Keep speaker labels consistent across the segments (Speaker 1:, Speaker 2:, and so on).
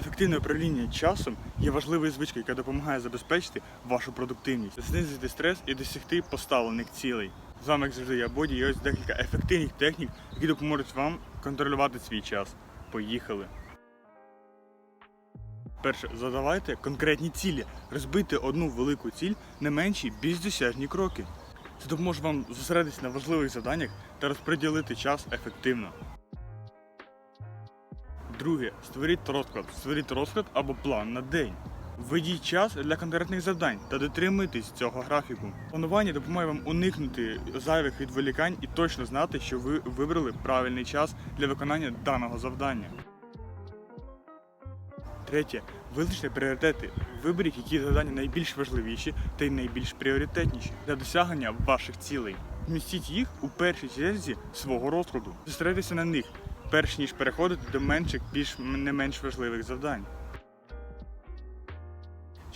Speaker 1: Ефективне управління часом є важливою звичкою, яка допомагає забезпечити вашу продуктивність, знизити стрес і досягти поставлених цілей. З вами, як завжди, я Боді, і ось декілька ефективних технік, які допоможуть вам контролювати свій час. Поїхали! Перше, задавайте конкретні цілі. Розбити одну велику ціль на менші, більш досяжні кроки. Це допоможе вам зосередитися на важливих завданнях та розподілити час ефективно. Друге, створіть розклад. Створіть розклад або план на день. Введіть час для конкретних завдань та дотримуйтесь цього графіку. Планування допомагає вам уникнути зайвих відволікань і точно знати, що ви вибрали правильний час для виконання даного завдання. Третє. Визначте пріоритети. Виберіть, які завдання найбільш важливіші та й найбільш пріоритетніші для досягнення ваших цілей. Вмістіть їх у першій черзі свого розкладу. Зосередьтеся на них, перш ніж переходити до менших, більш не менш важливих завдань.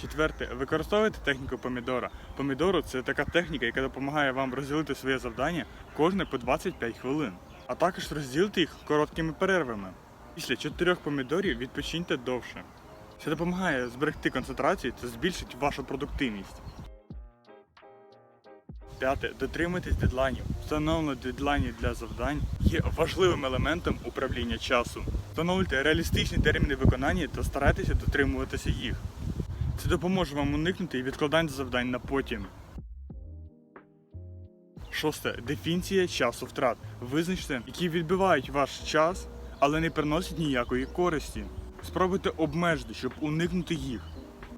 Speaker 1: Четверте, використовуйте техніку помідора. Помідору це така техніка, яка допомагає вам розділити своє завдання кожне по 25 хвилин, а також розділити їх короткими перервами. Після чотирьох помідорів відпочиньте довше. Це допомагає зберегти концентрацію та збільшить вашу продуктивність. П'яте. Дотримуйтесь дедлайнів. Встановлення дедлайнів для завдань є важливим елементом управління часу. Встановлюйте реалістичні терміни виконання та старайтеся дотримуватися їх. Це допоможе вам уникнути відкладань завдань на потім. Шосте. Дефініція часу втрат. Визначте, які відбивають ваш час, але не приносять ніякої користі. Спробуйте обмежити, щоб уникнути їх,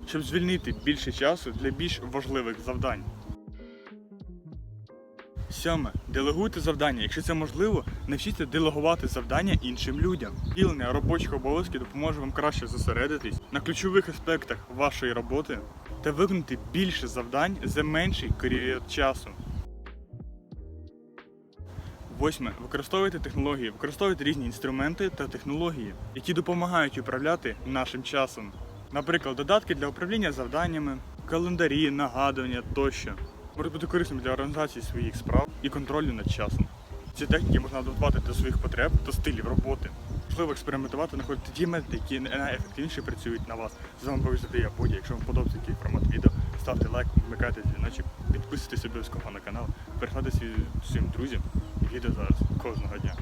Speaker 1: щоб звільнити більше часу для більш важливих завдань. Сьоме. Делегуйте завдання. Якщо це можливо, навчіться делегувати завдання іншим людям. Ділення робочих обов'язків допоможе вам краще зосередитись на ключових аспектах вашої роботи та виконати більше завдань за менший період часу. Восьме. Використовуйте технології, використовуйте різні інструменти та технології, які допомагають управляти нашим часом. Наприклад, додатки для управління завданнями, календарі, нагадування тощо. Можуть бути корисними для організації своїх справ і контролю над часом. Ці техніки можна адаптувати до своїх потреб та стилів роботи. Можливо експериментувати, знаходити ті методи, які найефективніше працюють на вас. З вами був я Боді. Якщо вам подобається такий формат відео, ставте лайк, вмикайте дзвіночок, підписуйтесь обов'язково на канал, свій- своїм друзям і відео зараз кожного дня.